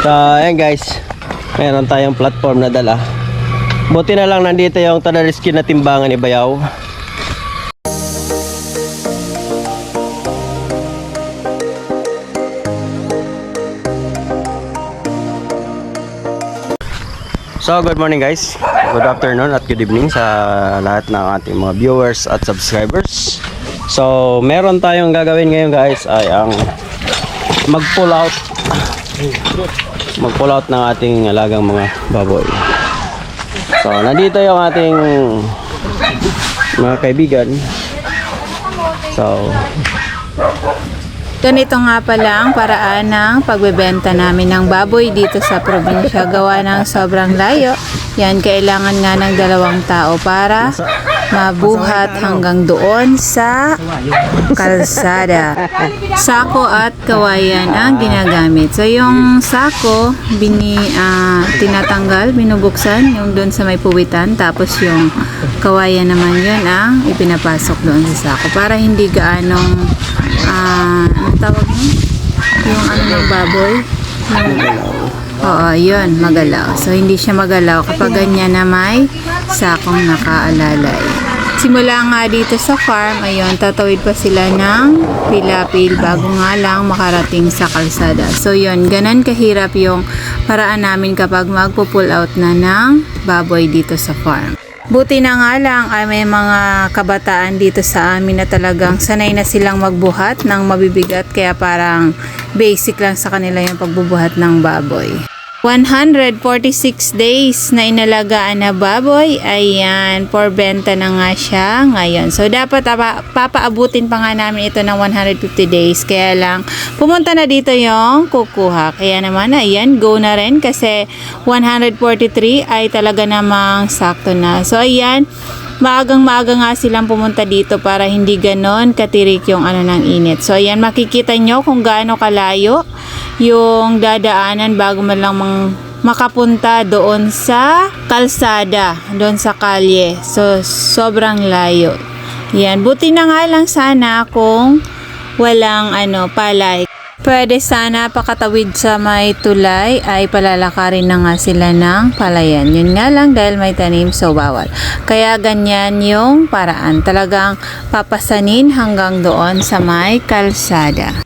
So, ayan guys. Meron tayong platform na dala. Buti na lang nandito yung Tadariski na timbangan ni Bayaw. So, good morning guys. Good afternoon at good evening sa lahat ng ating mga viewers at subscribers. So, meron tayong gagawin ngayon guys ay ang mag-pull out mag-pull out ng ating alagang mga baboy. So, nandito yung ating mga kaibigan. So, Ganito nga pala ang paraan ng pagbebenta namin ng baboy dito sa probinsya. Gawa ng sobrang layo. Yan, kailangan nga ng dalawang tao para mabuhat hanggang doon sa kalsada. Sako at kawayan ang ginagamit. So, yung sako, bini, ah, tinatanggal, binubuksan, yung doon sa may puwitan. Tapos yung kawayan naman yun ang ipinapasok doon sa sako. Para hindi gaanong ah, ano tawag mo? Yung ano ng baboy? Yung, oo, yun, magalaw. So, hindi siya magalaw kapag ganyan na may sakong nakaalalay. Simula nga dito sa farm, ayun, tatawid pa sila ng pilapil bago nga lang makarating sa kalsada. So, yun, ganun kahirap yung paraan namin kapag magpo-pull out na ng baboy dito sa farm. Buti na nga lang ay may mga kabataan dito sa amin na talagang sanay na silang magbuhat ng mabibigat kaya parang basic lang sa kanila yung pagbubuhat ng baboy. 146 days na inalagaan na baboy, ayan, for benta na nga siya ngayon. So, dapat apa, papaabutin pa nga namin ito ng 150 days. Kaya lang, pumunta na dito yung kukuha. Kaya naman, ayan, go na rin kasi 143 ay talaga namang sakto na. So, ayan, maagang maaga nga silang pumunta dito para hindi ganon katirik yung ano ng init. So, ayan, makikita nyo kung gaano kalayo yung dadaanan bago man lang mang makapunta doon sa kalsada, doon sa kalye. So, sobrang layo. Yan, buti na nga lang sana kung walang ano, palay. Pwede sana pakatawid sa may tulay ay palalakarin na nga sila ng palayan. Yun nga lang dahil may tanim so bawal. Kaya ganyan yung paraan. Talagang papasanin hanggang doon sa may kalsada.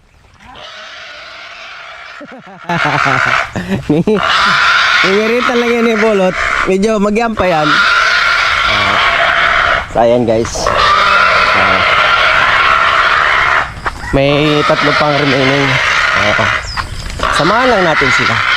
Lang yan ni Bolot. Medyo magyam pa yan. Uh, so, ayan guys. Ah. May tatlo pang remaining. Uh, samahan lang natin sila.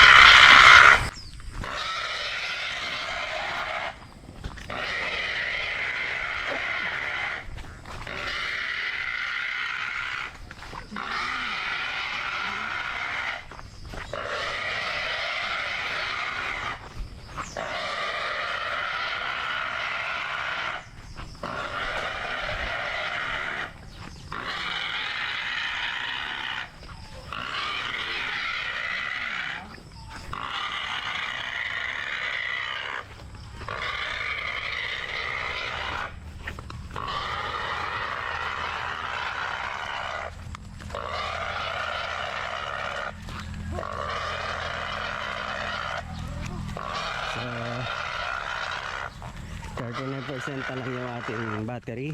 39% na lang yung ating battery.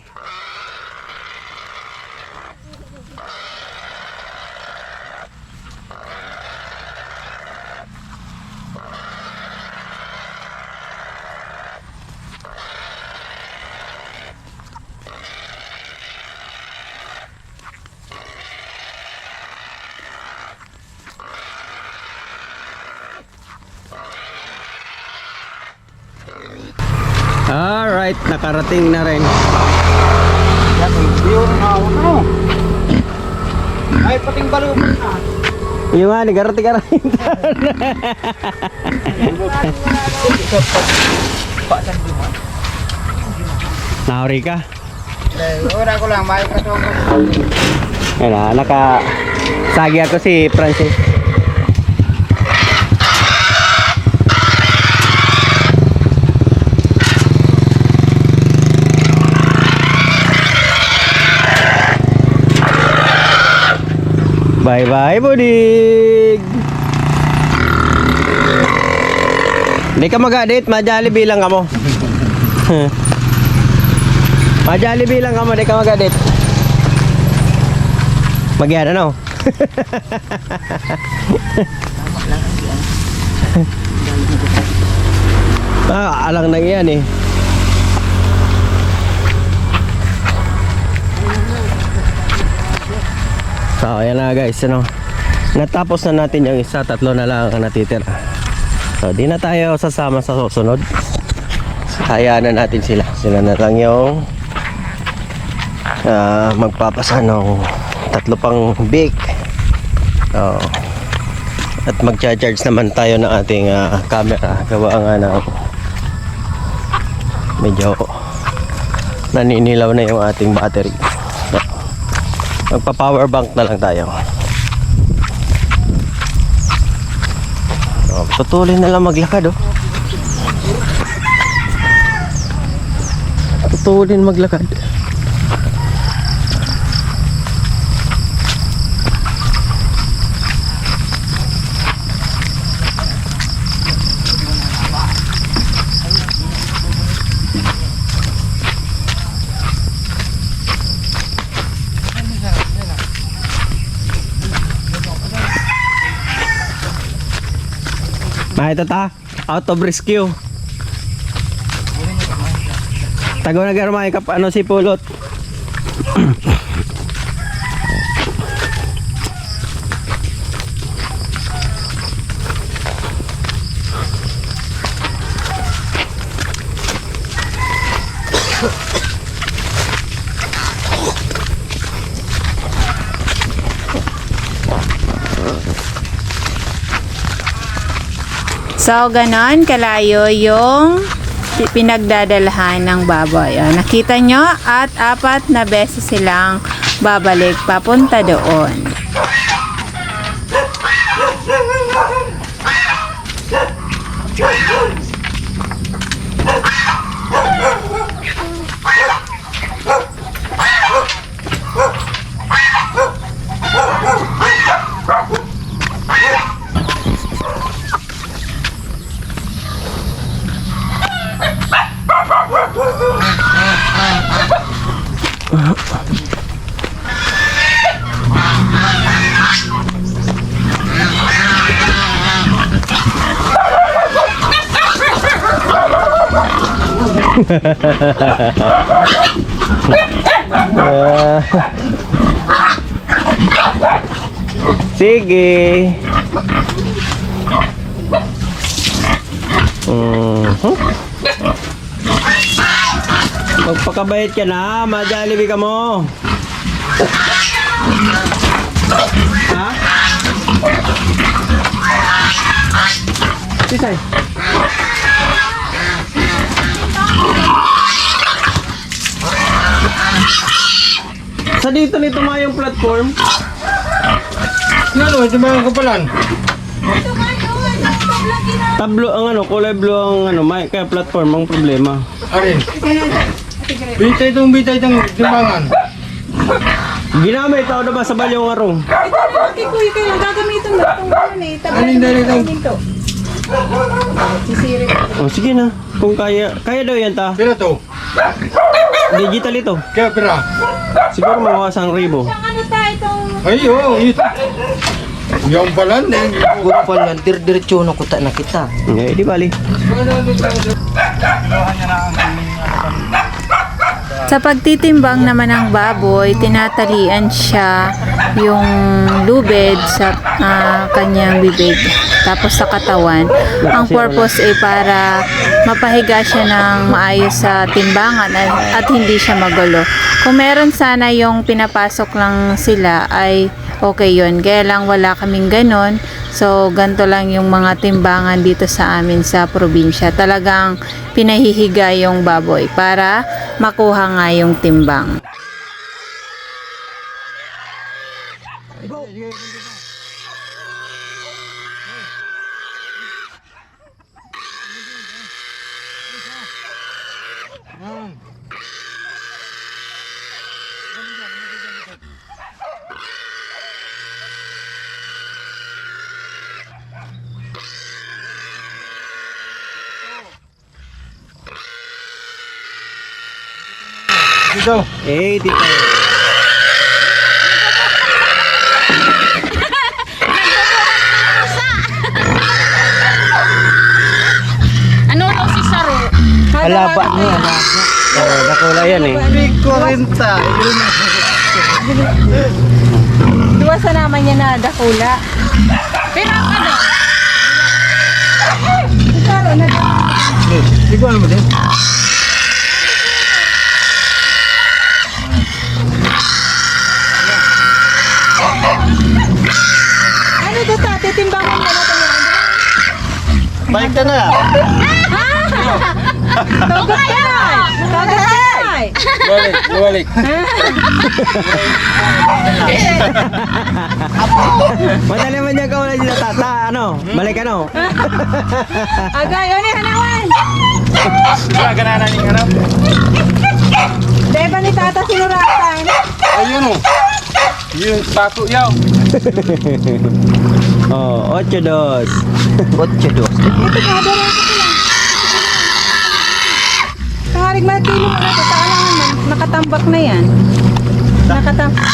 Nakarating na rin. Ay, pating balo na. Yung nga, nagarating-arating. Pasan mo. Nahuri ka? Ora ko lang, may katong Ayun na, naka... Sagi ako si Francis. Bye bye, Budig! Hindi ka mag-edit, ma-Jollibee lang ka mo. ma-Jollibee lang ka mo, hindi ka mag-edit. Magyan ano? ah, alang na yan eh. So, ayan na guys, ano. Natapos na natin yung isa, tatlo na lang ang natitira. So, di na tayo sasama sa susunod. Hayaan na natin sila. Sila na lang yung ah, magpapasa ng tatlo pang big. So, at magcha-charge naman tayo ng ating ah, camera. Gawa nga ng medyo naninilaw na yung ating battery. Magpa-power bank na lang tayo. So, tutuloy na lang maglakad oh. Tutuloy na maglakad. Makita ta, out of rescue. Tago na garmay kap ano si pulot. So, ganon, kalayo yung pinagdadalahan ng baboy. O, nakita nyo? At apat na beses silang babalik papunta doon. Sige. Mhm. Magpakabait ka na, ma-Jollibee ka mo. Ha? Sisay. Sa dito nito nga yung platform. Ano, ito mga kapalan? Tablo ang ano, kulay blue ang ano, may kaya platform ang problema. Arin. Bitay itong bitay itong timbangan. Ginamit ako na ba sa balyong arong? Okay, kuya, kayo gagamitin mo itong ano eh. Aling dali itong Sisiri. Oh, sige na. Kung kaya, kaya daw yan ta. pira to. Digital ito. Kaya pira. Siguro mawawas ang ribo. Ano tayo itong Ay, oo. Yun. Yung palan. eh. Guro pa lang, dir-diretso na kuta na kita. Eh, di bali. Sa pagtitimbang naman ng baboy, tinatalian siya yung lubid sa ah, kanyang bibig tapos sa katawan. Ang purpose ay para mapahiga siya ng maayos sa timbangan at, at hindi siya magulo. Kung meron sana yung pinapasok lang sila ay okay yun. Kaya lang wala kaming ganon. So, ganito lang yung mga timbangan dito sa amin sa probinsya. Talagang pinahihiga yung baboy para makuha nga yung timbang. Dito. Eh, dito. Ano daw si Saro? Alaba niya. Oh, nakula yan eh. Big 40. Duwa sa naman niya na dakula. Pero ano? Hindi ko alam mo din. Titimbangan mo na ito. Balik ka na. Togot ka! Togot ka! Balik, balik. Madali man niya kaula sila tata. Ano? Balik ano? Agay, ano yung hanawan? Wala ka na naning ano? Deba ni tata sinuratan. Ayun o. Yung pako yaw. Oh, ocho dos. Otso dos. Ito ka, dara ko lang. Kaharig makilo mo na ito. Kailangan man. Nakatambak na yan. Nakatambak.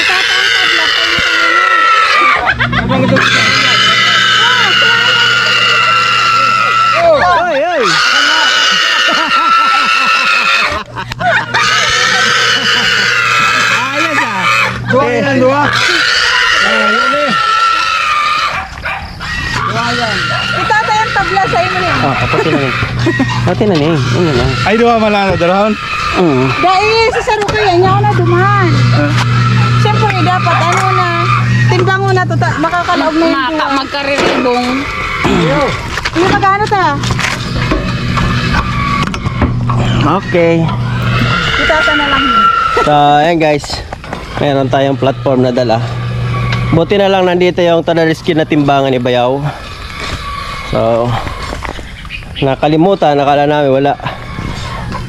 Itatangkad lang. Abang ito. Oy, oy. Ayos ah. Dua yan, dua. Itata yung tabla sa imo niya. Oh, pati na ni. Pati na ni. Ano lang. Ay, dua malano darahon. Mm. Dahil sa saruko yan, yaw na duman. Siyempre, dapat ano na, timbang mo na to, ta- makakalaog na yung Maka, buwan. magkariribong. Hindi magkano ta? Okay. Itata na lang. So, ayan guys. Meron tayong platform na dala. Buti na lang nandito yung Tadariski na timbangan ni Bayaw. So, nakalimutan, nakala namin wala.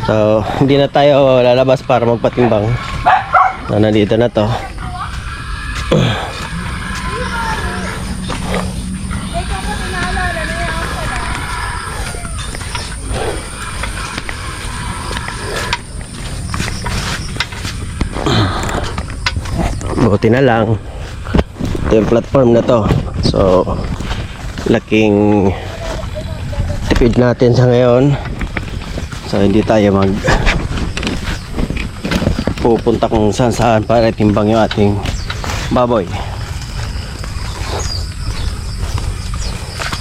So, hindi na tayo lalabas para magpatimbang. So, nandito na to. Buti na lang. Ito yung platform na to. So, laking tipid natin sa ngayon. So, hindi tayo mag pupunta kung saan saan para timbang yung ating baboy.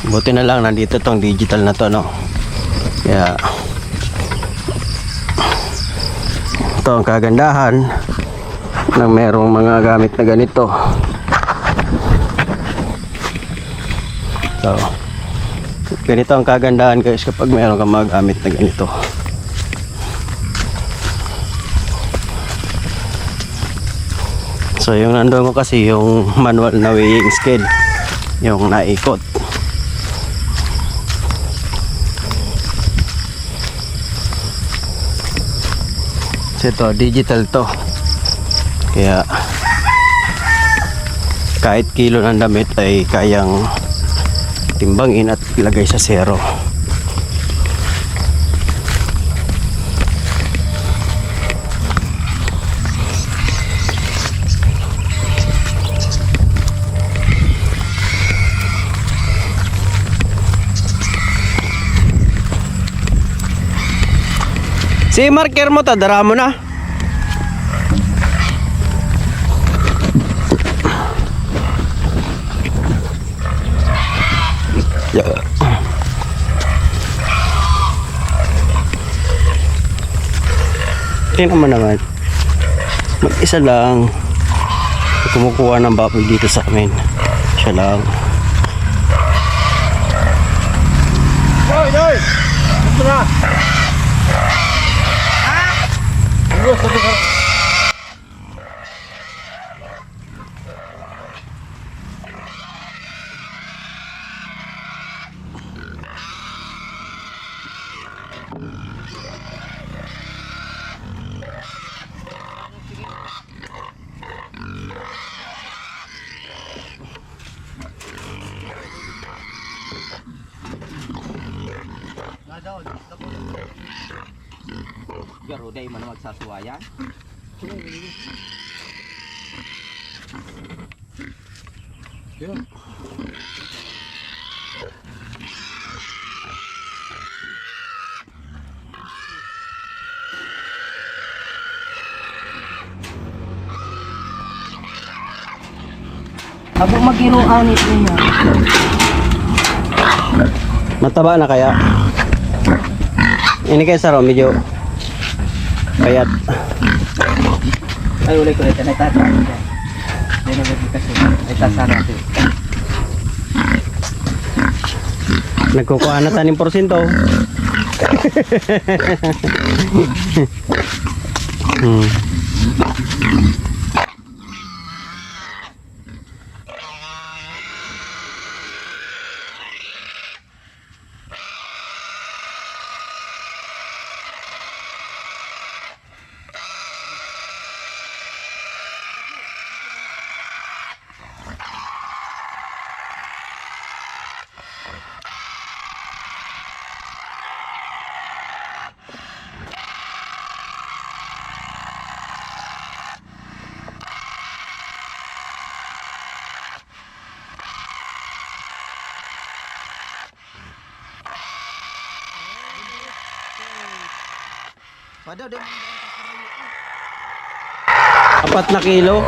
Buti na lang nandito tong digital na to, no? Kaya, ito ang kagandahan ng merong mga gamit na ganito. So, ganito ang kagandahan guys kapag meron kang mga gamit na ganito. So, yung nandun ko kasi yung manual na weighing scale, yung naikot. So, ito, digital to. Kaya kahit kilo ng damit ay kayang timbangin at ilagay sa zero. Si marker mo ta, dara mo na. Tingnan mo naman. Mag-isa lang. Kumukuha ng baboy dito sa amin. Siya lang. Hoy, hoy. Ito na. Ako magiruan ito niya. Mataba na kaya? Ini kaya saro, medyo payat. Ay ulay ko ito na tata. Hindi na kasi. Ay tasara ito. Nagkukuha na tanim porsyento. hmm. Apat na kilo.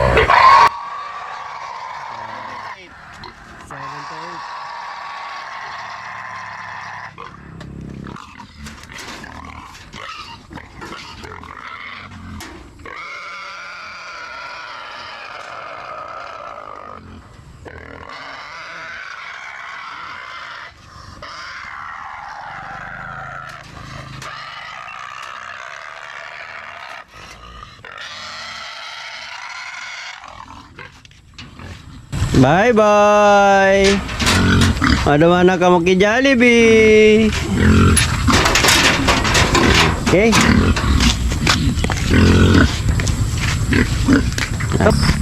Bye bye. Ada mana kamu ke Jollibee? Okay. So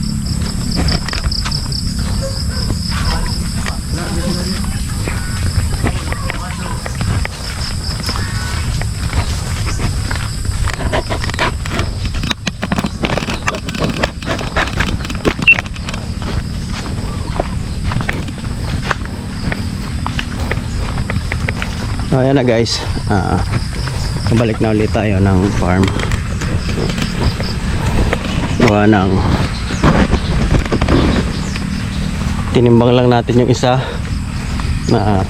ayan na guys. Ah, balik na ulit tayo ng farm. Gawa ng tinimbang lang natin yung isa na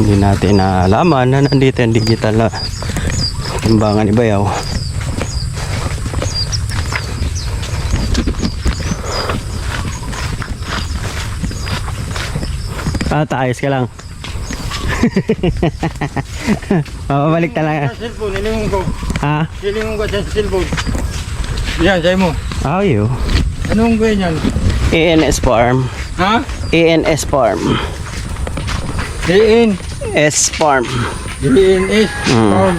hindi natin nalaman na nandito yung digital na timbangan ni Bayaw. Ah, taayos ka lang. Mababalik talaga. Sa cellphone, nilingon ko. Ha? Nilingon ko sa cellphone. Yan, sa'yo mo. How you? Anong gawin yan? ANS Farm. Ha? ANS Farm. DN. S Farm. DNS. Mm. Um,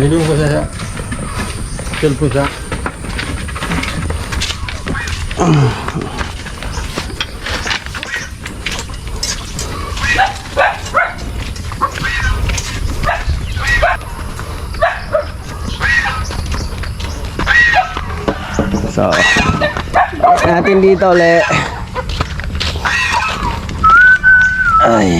nilingon ko sa cellphone sa So, natin dito ulit. Ay.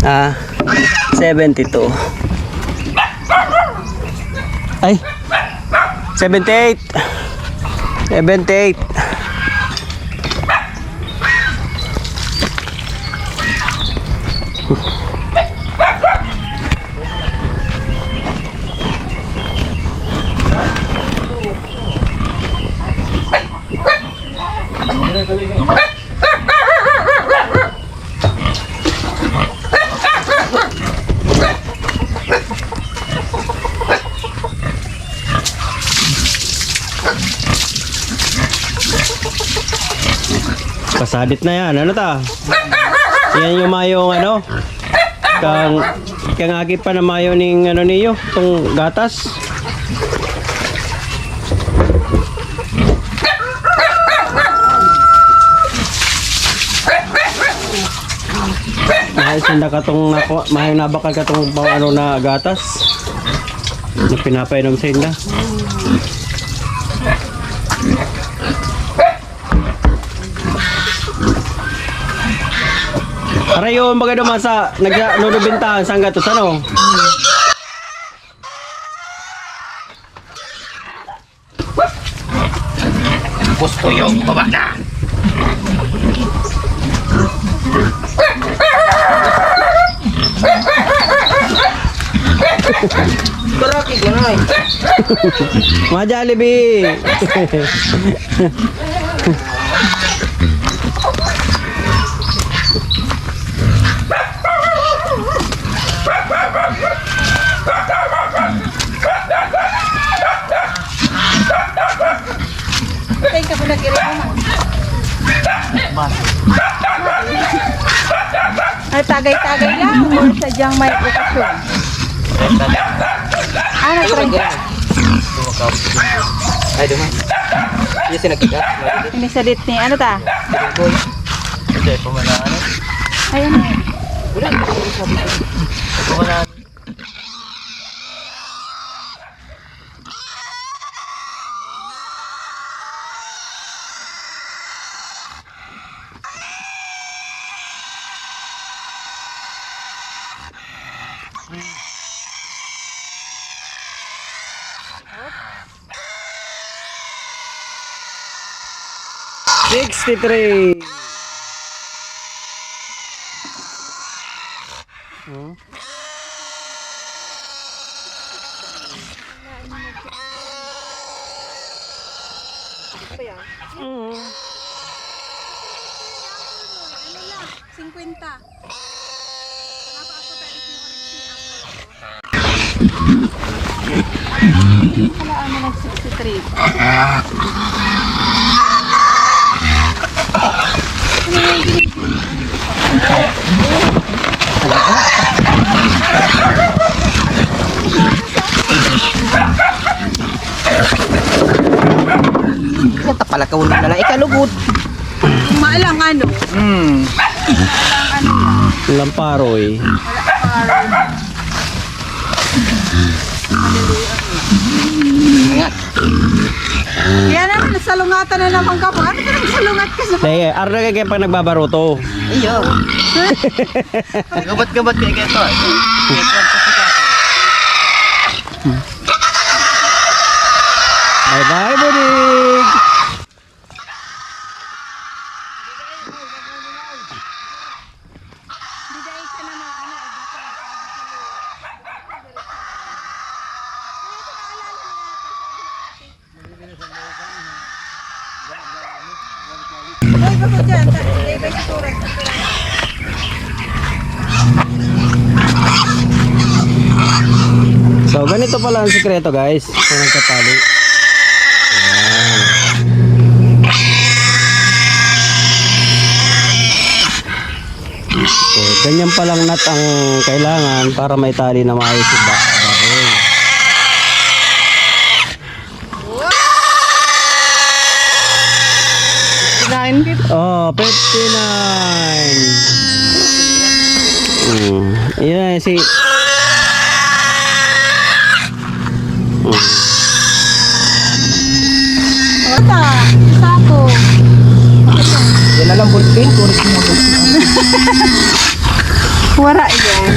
Ah, 72. Ay. 78. 78. Sasadit na yan. Ano ta? Yan yung mayong ano? Kang kang agi pa na mayo ning ano niyo, tong gatas. Mahal sinda ka tong nako, mahal na bakal ka tong ano na gatas. Na pinapainom sa inda. Para yung baga naman sa nagnunubintahan sa gatos ano? Gusto yung babada. Karaki ganay. Mga Jollibee! kung sadyang may okasyon. Ah, nagtrangga. Ay, duman. Hindi sinagkita. Sinisalit ni, ano ta? Boy. Hindi, pumala ano. Ayan eh. Wala, hindi ko sabi ko. Pumala 63 Kaya tapalakaw na nalang ikalugod. Maalang ano? Hmm. Maalang ano? Lamparoy. Lamparoy. Kaya naman, nasalungatan na naman ka po. Ano ka nang salungat ka sa... Dahil, eh, araw na kayo pag nagbabaruto. Iyo. Gabat-gabat kayo kayo to. Eh. Bye-bye, buddy. So, ganito pala ang sikreto guys. Kung nagkatali. So, ganyan pa lang nat ang kailangan para may tali na maayos yung ba- baboy. Oh, 59. Hmm. Yan, si... Ota, sako. Yan na lang bulpin. Turis mo Wara yan.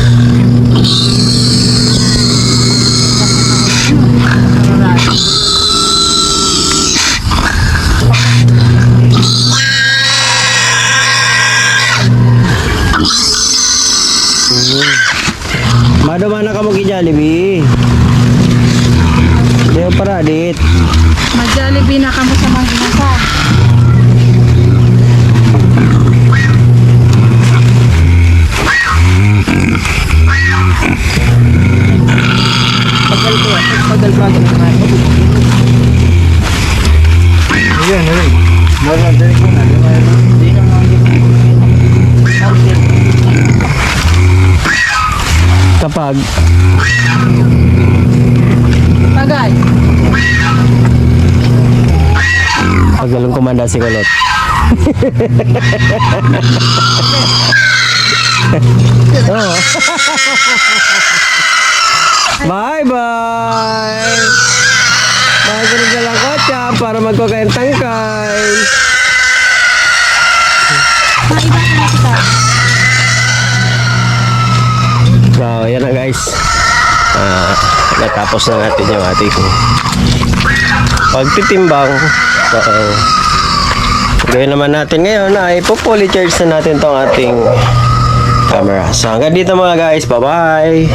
Kapag Tagal. Paglalong kumanda si Kulot. oh. bye bye. Magkaroon na lang kotsa para magkukain tangkay. So, yan na guys. Ah, natapos na natin yung ating pagtitimbang. So, gawin naman natin ngayon na ipupully charge na natin tong ating camera. So, hanggang dito mga guys. Bye-bye!